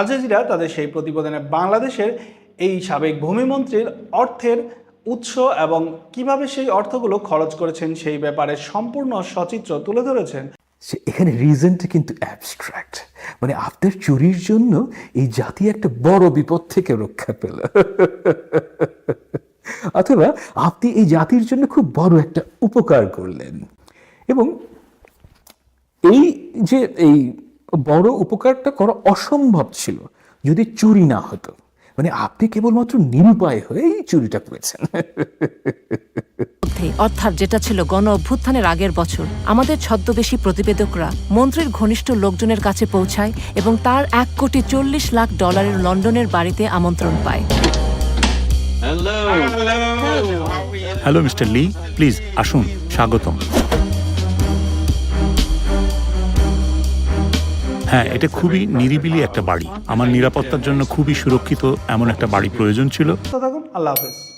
Al Jazeera তাদের সেই প্রতিবেদনে বাংলাদেশের এই সাবেক ভূমিমন্ত্রীর অর্থের উৎস এবং কীভাবে সেই অর্থগুলো খরচ করেছেন সেই ব্যাপারে সম্পূর্ণ সচিত্র তুলে ধরেছেন। সে এখানে রিজনটা কিন্তু অ্যাবস্ট্রাক্ট মানে আপনার চুরির জন্য এই জাতি একটা বড় বিপদ থেকে রক্ষা পেল। অথবা আপনি এই জাতির জন্য খুব বড় একটা উপকার করলেন। এবং এই যে এই বড় উপকারটা করা অসম্ভব ছিল যদি চুরি না হতো। মানে আপনি কেবলমাত্র নিরুপায় হয়েই চুরিটা করেছেন। অর্থাৎ যেটা ছিল গণ অভ্যুত্থানের আগের বছর আমাদের ছদ্মবেশী প্রতিবেদকরা মন্ত্রীর ঘনিষ্ঠ লোকজনের কাছে পৌঁছায় এবং তার এক কোটি চল্লিশ লাখ ডলারের লন্ডনের বাড়িতে আমন্ত্রণ পায়। হ্যালো মিস্টার লি প্লিজ আসুন স্বাগতম। হ্যাঁ এটা খুবই নিরিবিলি একটা বাড়ি। আমার নিরাপত্তার জন্য খুবই সুরক্ষিত এমন একটা বাড়ি প্রয়োজন ছিল। আল্লাহ হাফেজ।